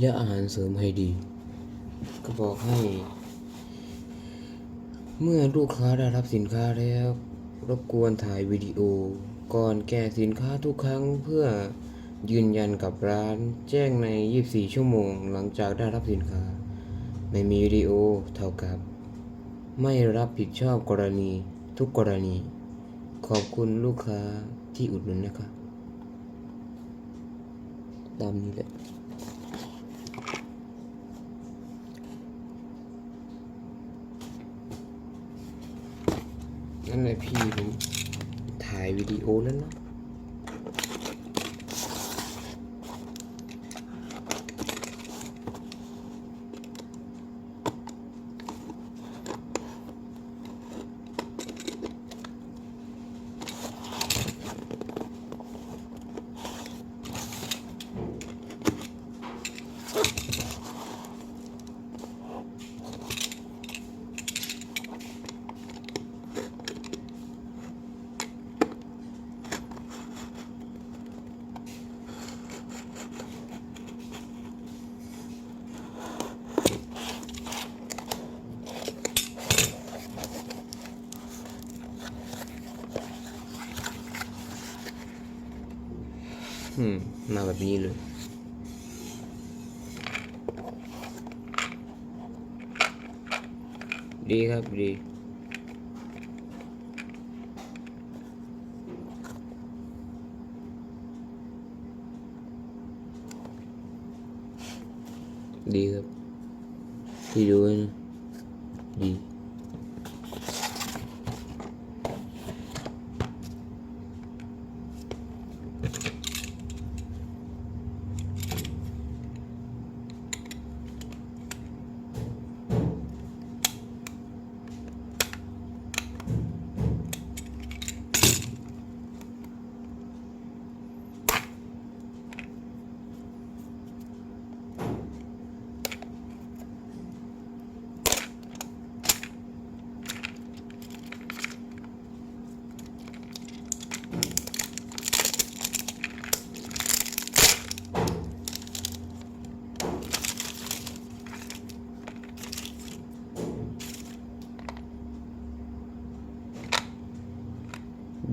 ยาอาหารเสริมให้ดี ก็บอกให้ เมื่อลูกค้าได้รับสินค้าแล้ว รบกวนถ่ายวิดีโอ ก่อนแกะสินค้าทุกครั้งเพื่อยืนยันกับร้านแจ้งใน 24 ชั่วโมงหลังจากได้รับสินค้า ไม่มีวิดีโอเท่ากับ ไม่รับผิดชอบกรณีทุกกรณี ขอบคุณลูกค้าที่อุดหนุนนะครับตามนี้แหละ นั่นแหละพี่ผมถ่ายวิดีโอแล้วเนาะ อืม มาแบบนี้เลย ดีครับดีดีครับที่ดูนะดี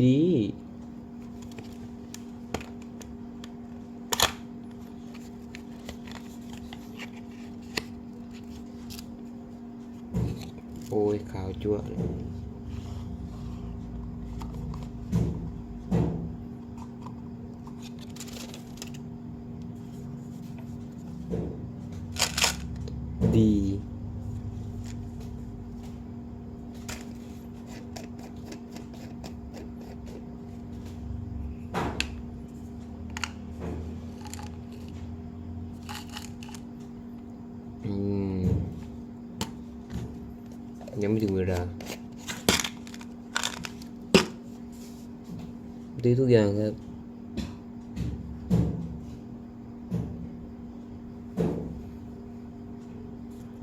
ดี โอ้ย ขาวจั่วเลยดี อืม ยังไม่ถึงเว